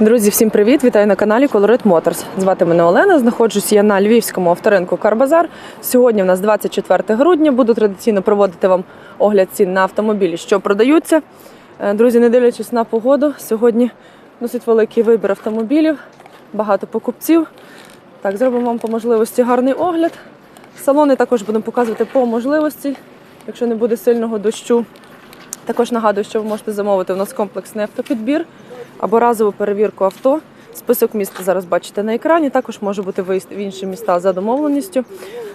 Друзі, всім привіт! Вітаю на каналі Colorit Motors. Звати мене Олена. Знаходжусь я на львівському авторинку Карбазар. Сьогодні в нас 24 грудня. Буду традиційно проводити вам огляд цін на автомобілі, що продаються. Е, Друзі, не дивлячись на погоду, сьогодні досить великий вибір автомобілів, багато покупців. Так, зробимо вам по можливості гарний огляд. Салони також будемо показувати по можливості, якщо не буде сильного дощу. Також нагадую, що ви можете замовити у нас комплексний автопідбір або разову перевірку авто. Список міст зараз бачите на екрані. Також може бути виїзд в інші міста за домовленістю.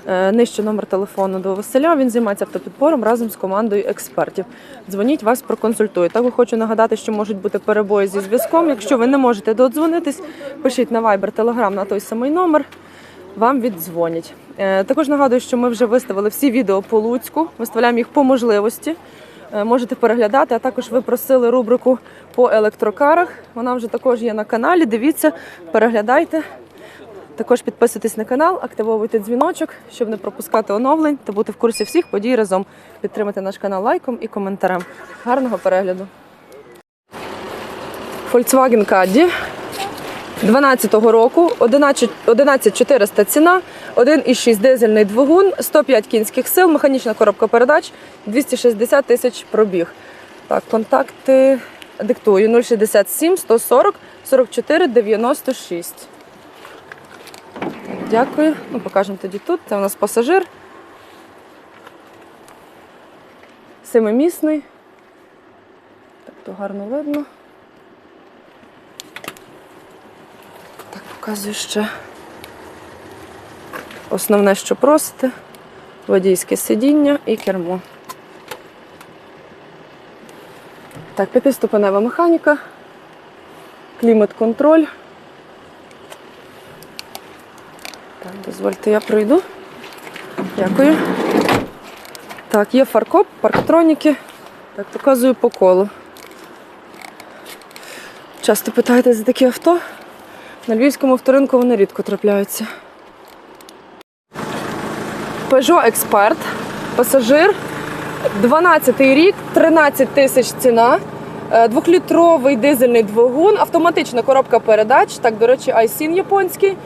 Е, Нижче номер телефону до Василя. Він займається автопідбором разом з командою експертів. Дзвоніть, вас проконсультують. Також хочу нагадати, що можуть бути перебої зі зв'язком. Якщо ви не можете додзвонитись, пишіть на Viber, Telegram на той самий номер. Вам віддзвонять. Е, Також нагадую, що ми вже виставили всі відео по Луцьку, виставляємо їх по можливості. Е, Можете переглядати, а також ви просили рубрику по електрокарах. Вона вже також є на каналі. Дивіться, переглядайте. Також підписуйтесь на канал, активовуйте дзвіночок, щоб не пропускати оновлень та бути в курсі всіх подій разом. Підтримайте наш канал лайком і коментарем. Гарного перегляду. Volkswagen Caddy 12-го року, 11400 ціна, 1,6 дизельний двигун, 105 кінських сил, механічна коробка передач, 260 тисяч пробіг. Так, контакти диктую 067 140 44 96. Дякую. Ну, покажемо тоді тут. Це у нас пасажир. Семимісний. Так, то гарно видно. Показую ще основне, що просите. Водійське сидіння і кермо. Так, п'ятиступенева механіка, клімат-контроль. Так, дозвольте, я пройду. Дякую. Так, є фаркоп, парктроніки. Так, показую по колу. Часто питаєте за такі авто. На львівському авторинку вони рідко трапляються. Peugeot Expert, пасажир, 12 рік, 13 тисяч ціна, е, двохлітровий дизельний двигун, автоматична коробка передач, так, до речі, iSIN японський,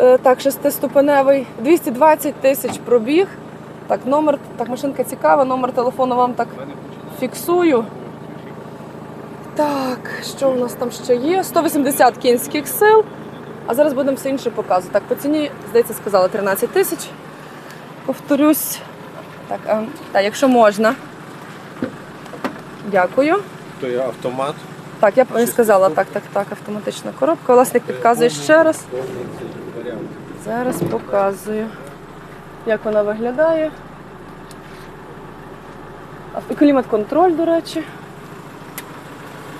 е, так, шестиступеневий, 220 тисяч пробіг. Так, номер, так, машинка цікава, номер телефону вам так фіксую. Так, що у нас там ще є? 180 кінських сил. А зараз будемо все інше показувати. Так, по ціні, здається, сказала 13 тисяч. Повторюсь. Так, а, так, якщо можна. Дякую. То є автомат. Так, я не сказала, так, так, так, автоматична коробка. Власник підказує ще раз. Зараз показую, як вона виглядає. Клімат-контроль, до речі.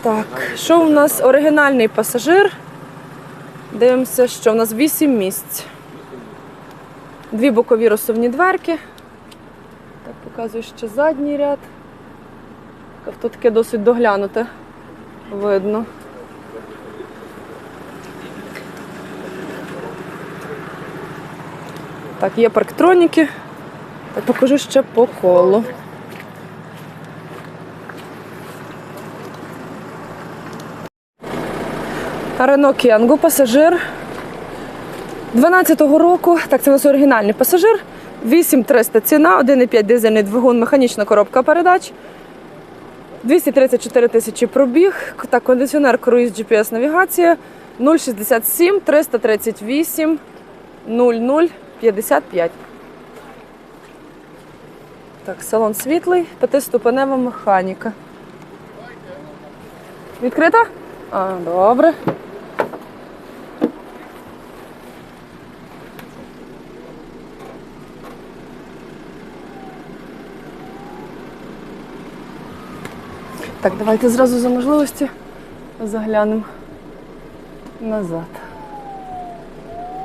Так, що у нас? Оригінальний пасажир. Дивимося, що у нас 8 місць. Дві бокові розсувні дверки. Так, показую ще задній ряд. Авто таке досить доглянуте. Видно. Так, є парктроніки. Так, покажу ще по колу. Рено Кенгу, пасажир 12-го року. Так, це у нас оригінальний пасажир. 8300 ціна, 1,5 дизельний двигун, механічна коробка передач. 234 тисячі пробіг. Так, кондиціонер, круїз, GPS, навігація 067 338 0055. Так, салон світлий, п'ятиступенева механіка. Відкрита? А, добре. Так, давайте зразу за можливості заглянемо назад.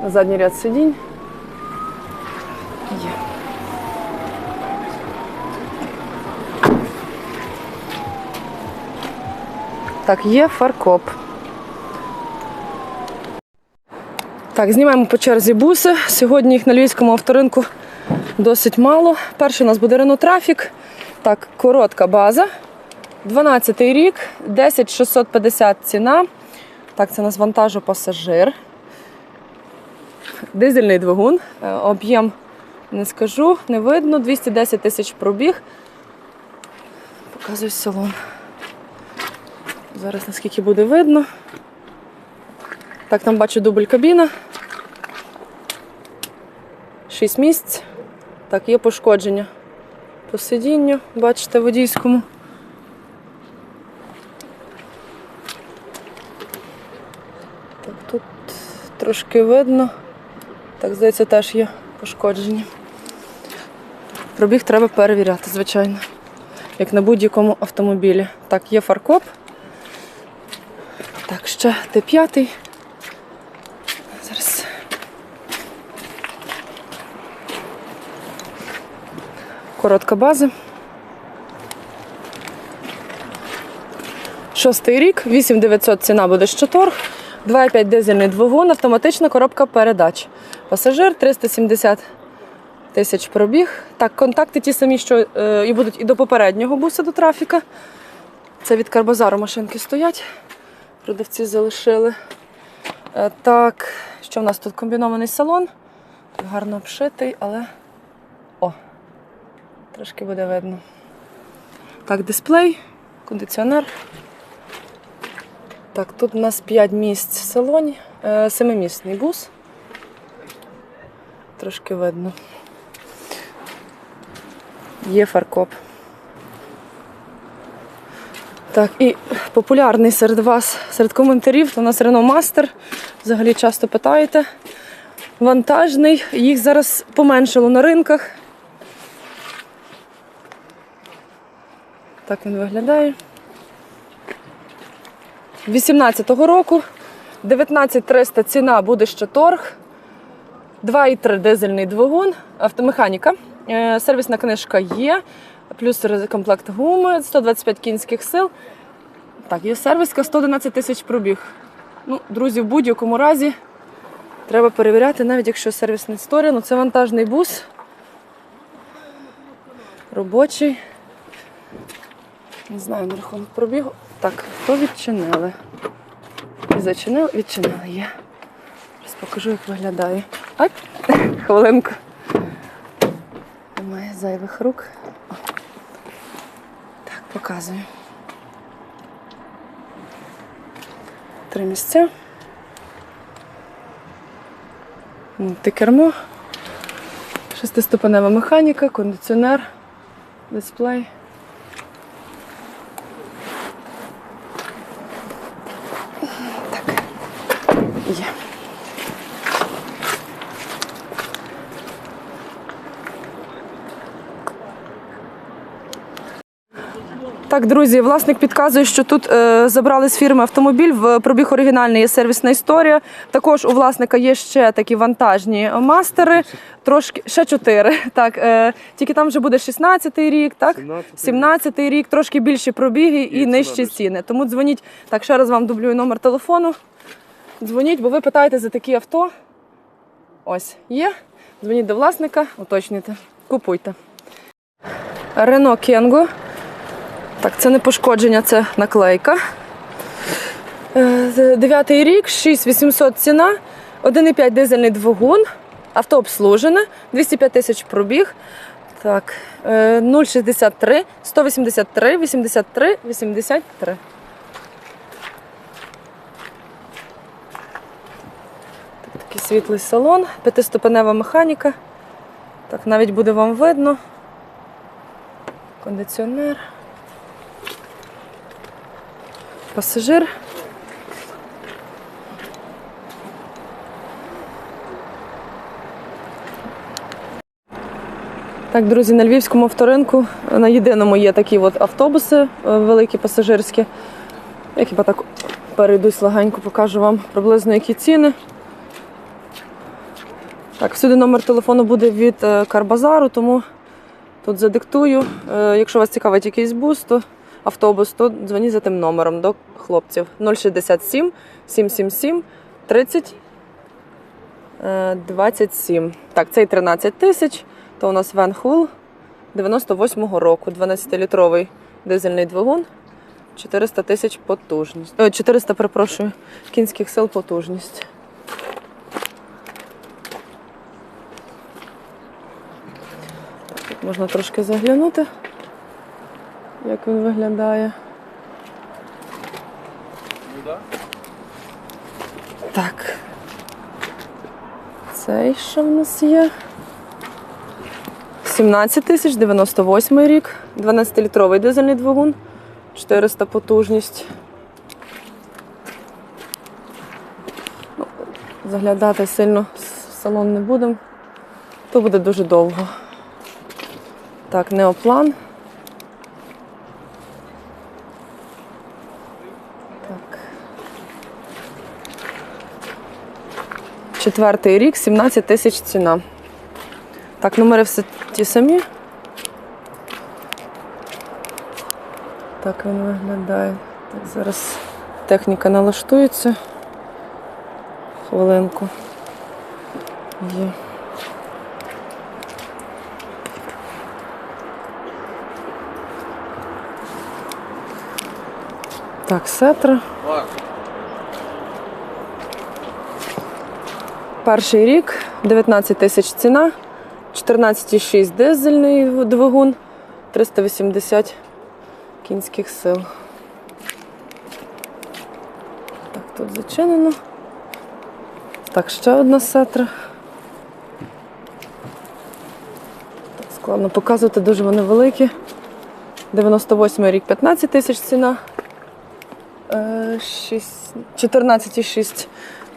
На задній ряд сидінь. Є. Так, є фаркоп. Так, знімаємо по черзі буси. Сьогодні їх на львівському авторинку досить мало. Перший у нас буде Renault Traffic. Так, коротка база. 12 рік, 10 650 ціна. Так, це нас вантажу пасажир. Дизельний двигун. Е, Об'єм не скажу, не видно. 210 тисяч пробіг. Показую салон. Зараз наскільки буде видно. Так, там бачу дубль кабіна. 6 місць. Так, є пошкодження по сидінню, бачите, водійському. Так, тут трошки видно. Так, здається, теж є пошкодження. Пробіг треба перевіряти, звичайно. Як на будь-якому автомобілі. Так, є фаркоп. Так, ще Т5. Зараз. Коротка база. Шостий рік, 8900 ціна буде ще торг. 2,5 дизельний двигун, автоматична коробка передач. Пасажир 370 тисяч пробіг. Так, контакти ті самі, що е, і будуть і до попереднього буса до трафіка. Це від Карбазару машинки стоять. Продавці залишили. Е, так, що в нас тут комбінований салон. Тут гарно обшитий, але. О! Трошки буде видно. Так, дисплей, кондиціонер. Так, тут у нас 5 місць в салоні, е, семимісний бус. Трошки видно. Є фаркоп. Так, і популярний серед вас, серед коментарів, то у нас Renault Master. Взагалі часто питаєте. Вантажний, їх зараз поменшало на ринках. Так він виглядає. 18-го року 19300 ціна буде ще торг. 2,3 дизельний двигун, автомеханіка. Е, Сервісна книжка є, плюс комплект гуми, 125 кінських сил. Так, є сервіска 111 тисяч пробіг. Ну, друзі, в будь-якому разі треба перевіряти, навіть якщо сервісна історія. Ну, це вантажний бус. Робочий. Не знаю, на рахунок пробігу. Так, то відчинили. І зачинили, відчинили є. Зараз покажу, як виглядає. Ай, хвилинку. Немає зайвих рук. О. Так, показую. Три місця. Мультикермо. Шестиступенева механіка, кондиціонер, дисплей. Є. Так, друзі, власник підказує, що тут е, забрали з фірми автомобіль. В пробіг оригінальний є сервісна історія. Також у власника є ще такі вантажні мастери, трошки ще чотири. Так, е, тільки там вже буде 16-й рік, так? 17-й рік, трошки більші пробіги і, ціна нижчі ціни. Тому дзвоніть. Так, ще раз вам дублюю номер телефону. Дзвоніть, бо ви питаєте за такі авто. Ось є. Дзвоніть до власника, уточнюйте, купуйте. Рено Кенго. Так, це не пошкодження, це наклейка. Е, Дев'ятий рік, 6800 ціна, 1,5 дизельний двигун, авто обслужене, 205 тисяч пробіг. Так, е, 063, 183, 83, 83. Так, такий світлий салон, п'ятиступенева механіка. Так, навіть буде вам видно. Кондиціонер. Пасажир. Так, друзі, на львівському авторинку на єдиному є такі от автобуси е, великі пасажирські. Я хіба так перейдусь легенько, покажу вам приблизно які ціни. Так, всюди номер телефону буде від е, Карбазару, тому тут задиктую. Е, Якщо вас цікавить якийсь бус, то автобус, то дзвоніть за тим номером до хлопців 067 777 30 е, 27. Так, цей 13 тисяч, то у нас Вен Хул 98-го року, 12-літровий дизельний двигун. 400 тисяч потужність. О, 400, перепрошую, кінських сил потужність. Тут можна трошки заглянути, як він виглядає. Так. Цей що в нас є? 17 тисяч, 98 рік, 12-літровий дизельний двигун, 400 потужність. Ну, заглядати сильно в салон не будемо, то буде дуже довго. Так, неоплан. Так. Четвертий рік, 17 тисяч ціна. Так, номери все ті самі. Так він виглядає. Так, зараз техніка налаштується. Хвилинку. Є. Так, сетра. Перший рік, 19 тисяч ціна, 14,6 дизельний двигун, 380 кінських сил. Так, тут зачинено. Так, ще одна сетра. Складно показувати, дуже вони великі. 98 рік, 15 тисяч ціна. Е, шість- 14,6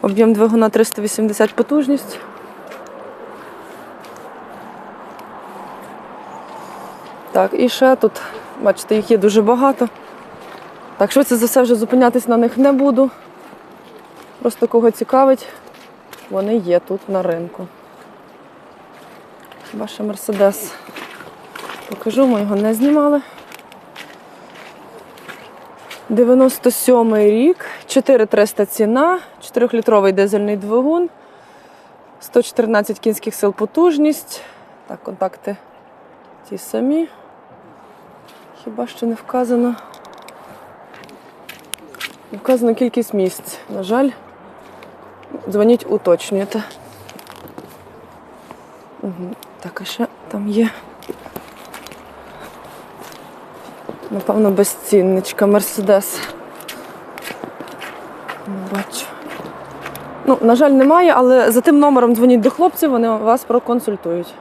об'єм двигуна 380 потужність. Так, і ще тут, бачите, їх є дуже багато. Так, швидше за все вже зупинятись на них не буду. Просто кого цікавить, вони є тут на ринку. Ваш Мерседес. Покажу, ми його не знімали. 97 рік, 4300 ціна, 4-літровий дизельний двигун, 114 кінських сил потужність. Так, контакти ті самі. Хіба що не вказано. Не вказано кількість місць. На жаль, дзвоніть, уточнюйте. Угу. Так, а ще там є. Напевно, безцінничка Мерседес. Не бачу. Ну, на жаль, немає, але за тим номером дзвоніть до хлопців, вони вас проконсультують.